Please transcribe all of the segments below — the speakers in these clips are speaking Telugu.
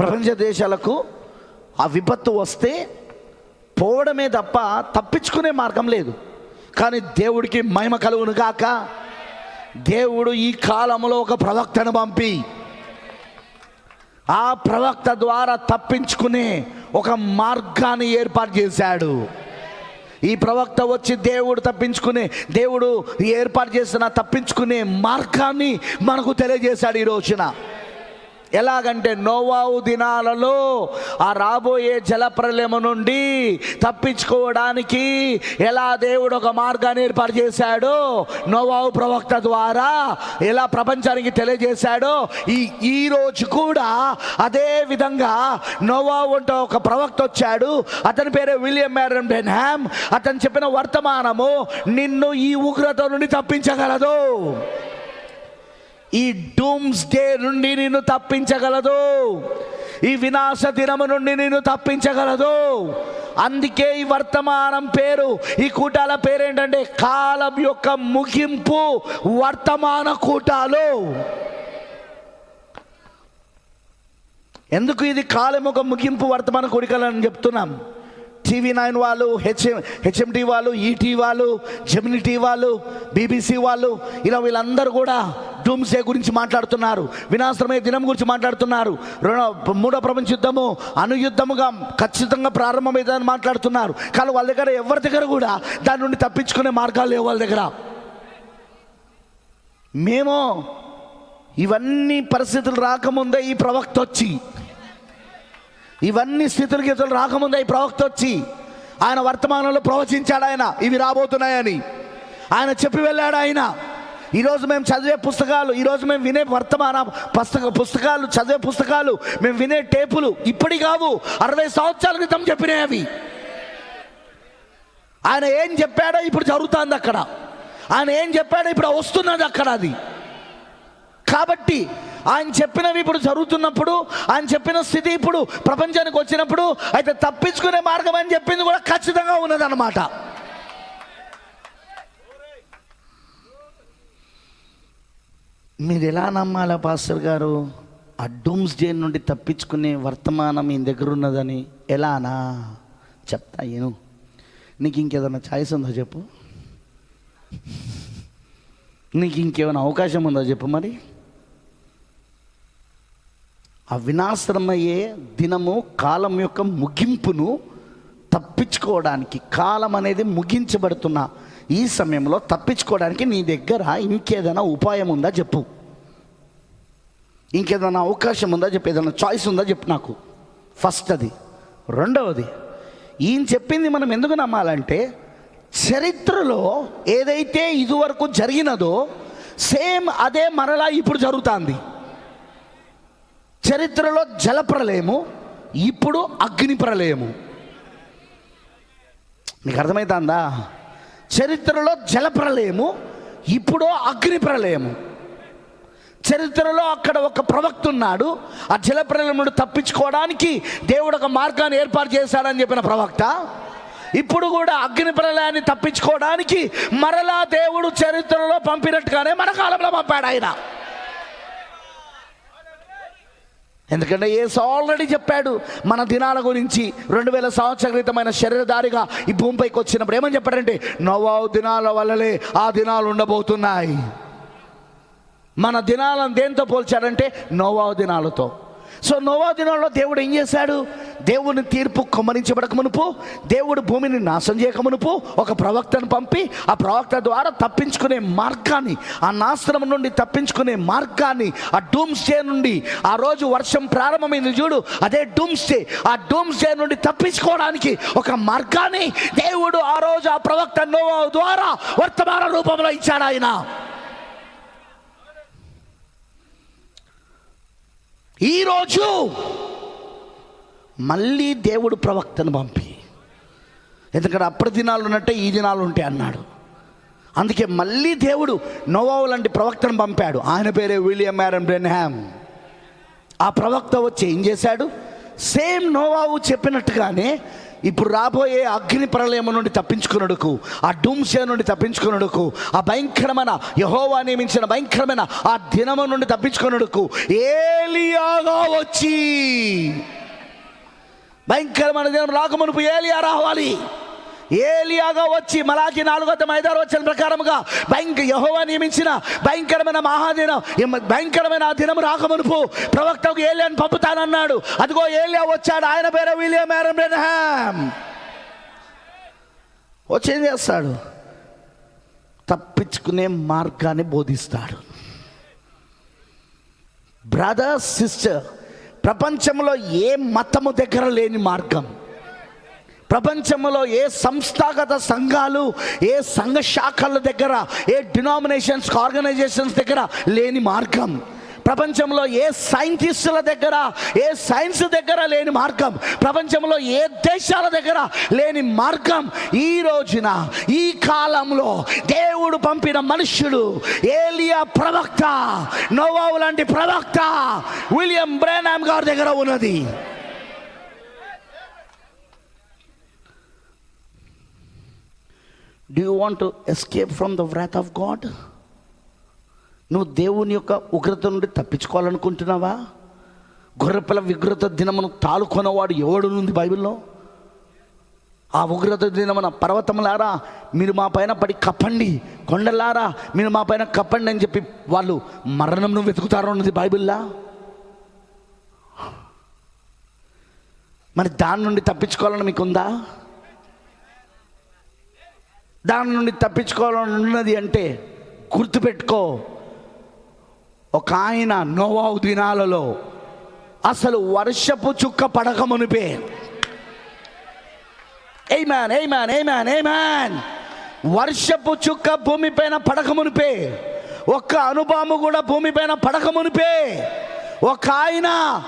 ప్రపంచ దేశాలకు ఆ విపత్తు వస్తే పోవడమే తప్ప తప్పించుకునే మార్గం లేదు. కానీ దేవుడికి మహిమ కలుగును కాక దేవుడు ఈ కాలంలో ఒక ప్రవక్తను పంపి ఆ ప్రవక్త ద్వారా తప్పించుకునే ఒక మార్గాన్ని ఏర్పాటు చేశాడు. ఈ ప్రవక్త వచ్చి దేవుడు తప్పించుకునే దేవుడు ఏర్పాటు చేసిన తప్పించుకునే మార్గాన్ని మనకు తెలియజేశాడు ఈ రోజున. ఎలాగంటే నోవావు దినాలలో ఆ రాబోయే జలప్రలయము నుండి తప్పించుకోవడానికి ఎలా దేవుడు ఒక మార్గాన్ని ఏర్పాటు చేశాడో నోవావు ప్రవక్త ద్వారా ఎలా ప్రపంచానికి తెలియజేశాడో ఈ ఈ రోజు కూడా అదే విధంగా నోవావు అంటే ఒక ప్రవక్త వచ్చాడు. అతని పేరే విలియం మ్యారన్ బెన్హామ్. అతను చెప్పిన వర్తమానము నిన్ను ఈ ఉగ్రత నుండి తప్పించగలదు. ఈ డూమ్స్ డే నుండి నిన్ను తప్పించగలదు. ఈ వినాశ దినము నుండి నిన్ను తప్పించగలదు. అందుకే ఈ వర్తమానం పేరు ఈ కూటాల పేరు ఏంటంటే కాలం యొక్క ముగింపు వర్తమాన కూటాలు. ఎందుకు ఇది కాలం ఒక ముగింపు వర్తమాన కోరికలని చెప్తున్నాం? టీవీ నైన్ వాళ్ళు హెచ్ఎం హెచ్ఎండి వాళ్ళు ఈటీ వాళ్ళు జెమినిటీ వాళ్ళు బీబీసీ వాళ్ళు ఇలా వీళ్ళందరూ కూడా డూమ్సే గురించి మాట్లాడుతున్నారు. వినాశనమయ్యే దినం గురించి మాట్లాడుతున్నారు. రెండో మూడో ప్రపంచ యుద్ధము అనుయుద్ధముగా ఖచ్చితంగా ప్రారంభమైందని మాట్లాడుతున్నారు. కానీ వాళ్ళ దగ్గర ఎవరి దగ్గర కూడా దాని నుండి తప్పించుకునే మార్గాలు లేవు వాళ్ళ దగ్గర. మేము ఇవన్నీ పరిస్థితులు రాకముందే ఈ ప్రవక్త వచ్చి ఇవన్నీ స్థితులు గీతలు రాకముందే ఈ ప్రవక్త వచ్చి ఆయన వర్తమానంలో ప్రవచించాడు ఆయన ఇవి రాబోతున్నాయని. ఆయన చెప్పి వెళ్ళాడు ఆయన ఈరోజు మేము చదివే పుస్తకాలు ఈరోజు మేము వినే వర్తమాన పుస్తక పుస్తకాలు చదివే పుస్తకాలు మేము వినే టేపులు ఇప్పటి కావు. అరవై సంవత్సరాల క్రితం చెప్పినాయి అవి ఆయన ఏం చెప్పాడో ఇప్పుడు జరుగుతుంది అక్కడ. ఆయన ఏం చెప్పాడో ఇప్పుడు వస్తున్నది అక్కడ అది. కాబట్టి ఆయన చెప్పినవి ఇప్పుడు జరుగుతున్నప్పుడు ఆయన చెప్పిన స్థితి ఇప్పుడు ప్రపంచానికి వచ్చినప్పుడు అయితే తప్పించుకునే మార్గం అని చెప్పింది కూడా ఖచ్చితంగా ఉన్నదన్నమాట. మీరు ఎలా నమ్మాలా పాస్టర్ గారు? ఆ డూమ్స్ డే నుండి తప్పించుకునే వర్తమానం మీ దగ్గర ఉన్నదని. ఎలానా? చెప్తా ఏను నీకు ఇంకేదైనా ఛాయిస్ ఉందో చెప్పు? నీకు ఇంకేమైనా అవకాశం ఉందో చెప్పు మరి? ఆ వినాశనమయ్యే దినము కాలం యొక్క ముగింపును తప్పించుకోవడానికి కాలం అనేది ముగించబడుతున్న ఈ సమయంలో తప్పించుకోవడానికి నీ దగ్గర ఇంకేదైనా ఉపాయం ఉందా చెప్పు. ఇంకేదైనా అవకాశం ఉందా చెప్పు ఏదైనా చాయిస్ ఉందా చెప్పు నాకు. ఫస్ట్ అది రెండవది ఈయన చెప్పింది మనం ఎందుకు నమ్మాలంటే చరిత్రలో ఏదైతే ఇదివరకు జరిగినదో సేమ్ అదే మరలా ఇప్పుడు జరుగుతుంది. చరిత్రలో జలప్రలయము ఇప్పుడు అగ్ని ప్రళయము నీకు అర్థమవుతుందా చరిత్రలో జలప్రలయము ఇప్పుడు అగ్ని ప్రళయము చరిత్రలో అక్కడ ఒక ప్రవక్త ఉన్నాడు ఆ జలప్రలయం నుండి తప్పించుకోవడానికి దేవుడు ఒక మార్గాన్ని ఏర్పాటు చేశాడని చెప్పిన ప్రవక్త. ఇప్పుడు కూడా అగ్ని ప్రళయాన్ని తప్పించుకోవడానికి మరలా దేవుడు చరిత్రలో పంపినట్టుగానే మన కాలంలో పంపాడు ఆయన. ఎందుకంటే ఏసు ఆల్రెడీ చెప్పాడు మన దినాల గురించి రెండు వేల సంవత్సరాల క్రితమైన శరీరధారిగా ఈ భూమిపైకి వచ్చినప్పుడు ఏమని చెప్పాడంటే నవ్వావు దినాల వల్లలే ఆ దినాలు ఉండబోతున్నాయి. మన దినాలను దేంతో పోల్చాడంటే నోవావు దినాలతో. సో నోవా దినాల్లో దేవుడు ఏం చేశాడు? దేవుని తీర్పు కొమ్మరించబడక మునుపు దేవుడు భూమిని నాశనం చేయక మునుపు ఒక ప్రవక్తను పంపి ఆ ప్రవక్త ద్వారా తప్పించుకునే మార్గాన్ని ఆ నాశనం నుండి తప్పించుకునే మార్గాన్ని ఆ డూమ్స్ డే నుండి ఆ రోజు వర్షం ప్రారంభమైంది చూడు అదే డూమ్స్ డే ఆ డూమ్స్ డే నుండి తప్పించుకోవడానికి ఒక మార్గాన్ని దేవుడు ఆ రోజు ఆ ప్రవక్త నోవా ద్వారా వర్తమాన రూపంలో ఇచ్చాడు ఆయన. ఈరోజు మళ్ళీ దేవుడు ప్రవక్తను పంపి. ఎందుకంటే అప్పటి దినాలు ఉన్నట్టే ఈ దినాలు ఉంటాయి అన్నాడు. అందుకే మళ్ళీ దేవుడు నోవావు లాంటి ప్రవక్తను పంపాడు. ఆయన పేరే విలియం మ్యారమ్ బ్రెన్హామ్. ఆ ప్రవక్త వచ్చి ఏం చేశాడు? సేమ్ నోవావు చెప్పినట్టుగానే ఇప్పుడు రాబోయే అగ్ని ప్రళయం నుండి తప్పించుకున్నడుకు ఆ డూమ్సే నుండి తప్పించుకున్నడుకు ఆ భయంకరమైన యహోవా నియమించిన భయంకరమైన ఆ దినము నుండి తప్పించుకున్నడుకు ఏలియాగా వచ్చి భయంకరమైన దినం రాకమునుపు ఏలియా రావాలి. ఏలియాగా వచ్చి మలాకి నాలుగో ఐదారు వచ్చిన ప్రకారముగా భయంకర యహోవా నియమించిన భయంకరమైన మహాదినం భయంకరమైన ఆ దినం రాకమునుపు ప్రవక్తకు ఏలియాని పంపుతానన్నాడు. అదిగో ఏలియా వచ్చాడు. ఆయన పేరు విలియం ఆరం వచ్చి ఏం చేస్తాడు? తప్పించుకునే మార్గాన్ని బోధిస్తాడు. బ్రదర్ సిస్టర్ ప్రపంచంలో ఏ మతము దగ్గర లేని మార్గం. ప్రపంచంలో ఏ సంస్థాగత సంఘాలు ఏ సంఘ శాఖల దగ్గర ఏ డినామినేషన్స్ ఆర్గనైజేషన్స్ దగ్గర లేని మార్గం. ప్రపంచంలో ఏ సైంటిస్టుల దగ్గర ఏ సైన్స్ దగ్గర లేని మార్గం? ప్రపంచంలో ఏ దేశాల దగ్గర లేని మార్గం? ఈ రోజున ఈ కాలంలో దేవుడు పంపిన మనుష్యుడు ఏలియా ప్రవక్త నోవావు లాంటి ప్రవక్త విలియం బ్రేనామ్ గారి దగ్గర ఉన్నది. Do you want escape from the wrath of God నువ్వు దేవుని యొక్క ఉగ్రత నుండి తప్పించుకోవాలనుకుంటున్నావా? గొర్రెపిల్ల విగ్రత దినమును తాలుకొనవాడు ఎవడు బైబిల్లో? ఆ ఉగ్రత దినమున పర్వతములారా మీరు మా పైన పడి కప్పండి. కొండలారా మీరు మా పైన కప్పండి అని చెప్పి వాళ్ళు మరణంను వెతుకుతారు ఉన్నది బైబిల్లా? మరి దాని నుండి తప్పించుకోవాలని మీకుందా? దాని నుండి తప్పించుకోవాలని ఉన్నది అంటే గుర్తుపెట్టుకో. ఒక ఆయన నోవావు దినాలలో అసలు వర్షపు చుక్క పడకమునిపే amen amen amen amen వర్షపు చుక్క భూమిపైన పడకమునిపే ఒక్క అనుభవము కూడా భూమిపైన పడకమునిపే ఒక ఆయన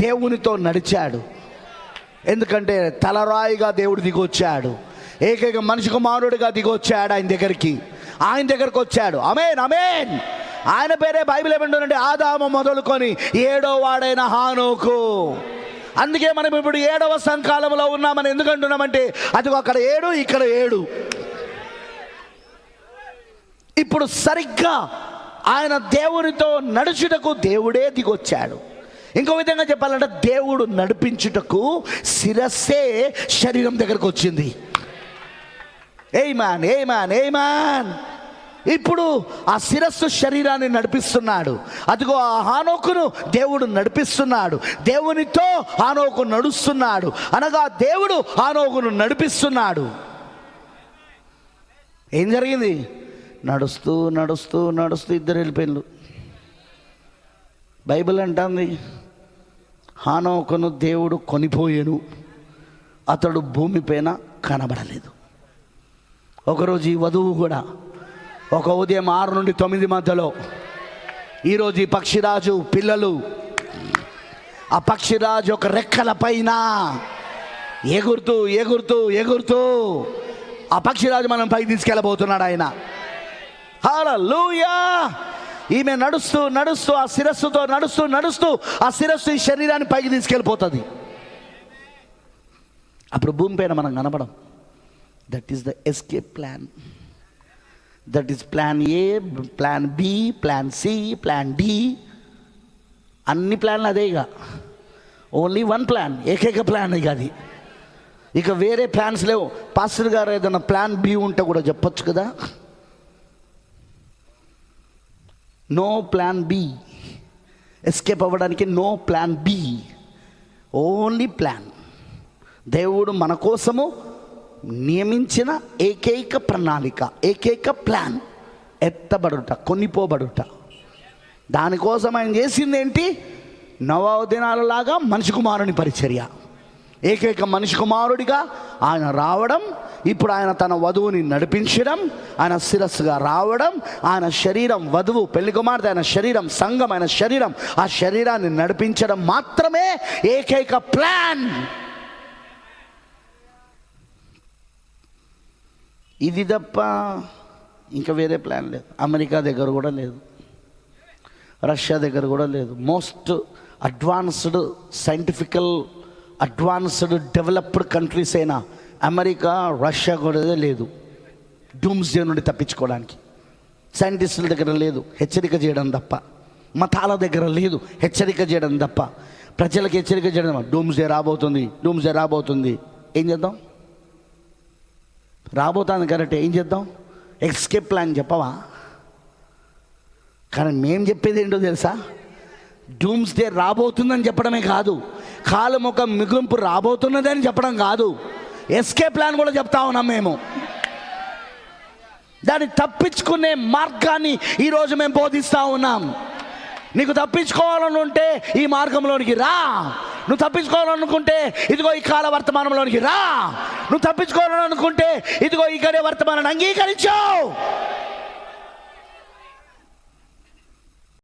దేవునితో నడిచాడు. ఎందుకంటే తలరాయిగా దేవుడు దిగొచ్చాడు. ఏకైక మనిషి కుమారుడిగా దిగొచ్చాడు ఆయన దగ్గరికి. ఆయన దగ్గరకు వచ్చాడు. అమేన్ అమేన్ ఆయన పేరే బైబిల్ ఏమంటుందంటే ఆదాము మొదలుకొని ఏడో వాడైన హానోకు. అందుకే మనం ఇప్పుడు ఏడవ సంకాలంలో ఉన్నామని ఎందుకు అంటున్నామంటే అది అక్కడ ఏడు ఇక్కడ ఏడు. ఇప్పుడు సరిగ్గా ఆయన దేవునితో నడుచుటకు దేవుడే దిగొచ్చాడు. ఇంకో విధంగా చెప్పాలంటే దేవుడు నడిపించుటకు శిరస్సే శరీరం దగ్గరకు వచ్చింది. Amen amen amen ఇప్పుడు ఆ శిరస్సు శరీరాన్ని నడిపిస్తున్నాడు. అదిగో ఆ హానోకును దేవుడు నడిపిస్తున్నాడు. దేవునితో హానోకు నడుస్తున్నాడు. అనగా దేవుడు హానోకును నడిపిస్తున్నాడు. ఏం జరిగింది? నడుస్తూ నడుస్తూ నడుస్తూ ఇద్దరు వెళ్ళిపోయిన్లు. బైబిల్ అంటుంది హానోకును దేవుడు కొనిపోయాను. అతడు భూమిపైన కనబడలేదు. ఒకరోజు ఈ వధువు కూడా ఒక ఉదయం ఆరు నుండి తొమ్మిది మధ్యలో. ఈరోజు ఈ పక్షిరాజు పిల్లలు ఆ పక్షిరాజు ఒక రెక్కల పైన ఎగురుతూ ఎగురుతూ ఎగురుతూ ఆ పక్షిరాజు మనం పైకి తీసుకెళ్ళబోతున్నాడు ఆయన. హల్లెలూయా! ఈమె నడుస్తూ నడుస్తూ ఆ శిరస్సుతో నడుస్తూ నడుస్తూ ఆ శిరస్సు ఈ శరీరాన్ని పైకి తీసుకెళ్ళిపోతుంది. అప్పుడు భూమి పైన మనం కనపడం. That is the escape plan that is plan A plan B plan C plan D అన్ని ప్లాన్లు అదే ఇక. ఓన్లీ వన్ ప్లాన్ ఏకైక ప్లాన్ ఇక అది. ఇక వేరే ప్లాన్స్ లేవు. పాస్టర్ గారు ఏదైనా ప్లాన్ బి ఉంటే కూడా చెప్పొచ్చు కదా? నో ప్లాన్ బి ఎస్కేప్ అవ్వడానికి no plan B only plan దేవుడు మన కోసము నియమించిన ఏకైక ప్రణాళిక ఏకైక ప్లాన్ ఎత్తబడుట కొనిపోబడుట. దానికోసం ఆయన చేసింది ఏంటి? నవ దినాలలాగా మనిషి కుమారుని పరిచర్య. ఏకైక మనిషి కుమారుడిగా ఆయన రావడం ఇప్పుడు ఆయన తన వధువుని నడిపించడం ఆయన శిరస్సుగా రావడం ఆయన శరీరం వధువు పెళ్ళి కుమార్తె ఆయన శరీరం సంఘం ఆయన శరీరం ఆ శరీరాన్ని నడిపించడం మాత్రమే ఏకైక ప్లాన్. ఇది తప్ప ఇంకా వేరే ప్లాన్ లేదు. అమెరికా దగ్గర కూడా లేదు. రష్యా దగ్గర కూడా లేదు. Most advanced scientifical advanced developed countries అయినా అమెరికా రష్యా కూడా లేదు. డూమ్స్డే నుండి తప్పించుకోవడానికి. సైంటిస్టుల దగ్గర లేదు. హెచ్చరిక చేయడం తప్ప. మతాల దగ్గర లేదు. హెచ్చరిక చేయడం తప్ప. ప్రజలకు హెచ్చరిక చేయడం డూమ్స్డే రాబోతుంది. డూమ్స్డే రాబోతుంది. ఏం చేద్దాం? రాబోతుంది కరెక్ట్ ఏం చేద్దాం? ఎస్కేప్ ప్లాన్ చెప్పవా? కానీ మేము చెప్పేది ఏంటో తెలుసా? డూమ్స్ డే రాబోతుందని చెప్పడమే కాదు. కాలం ఒక రాబోతున్నది రాబోతున్నదని చెప్పడం కాదు. ఎస్కే ప్లాన్ కూడా చెప్తా ఉన్నాం మేము. దాన్ని తప్పించుకునే మార్గాన్ని ఈరోజు మేము బోధిస్తూ ఉన్నాం. నీకు తప్పించుకోవాలని ఉంటే ఈ మార్గంలోనికి రా. నువ్వు తప్పించుకోవాలనుకుంటే ఇదిగో ఈ కాల వర్తమానంలోనికి రా. నువ్వు తప్పించుకోవాలనుకుంటే ఇదిగో ఈ వర్తమానాన్ని అంగీకరించావు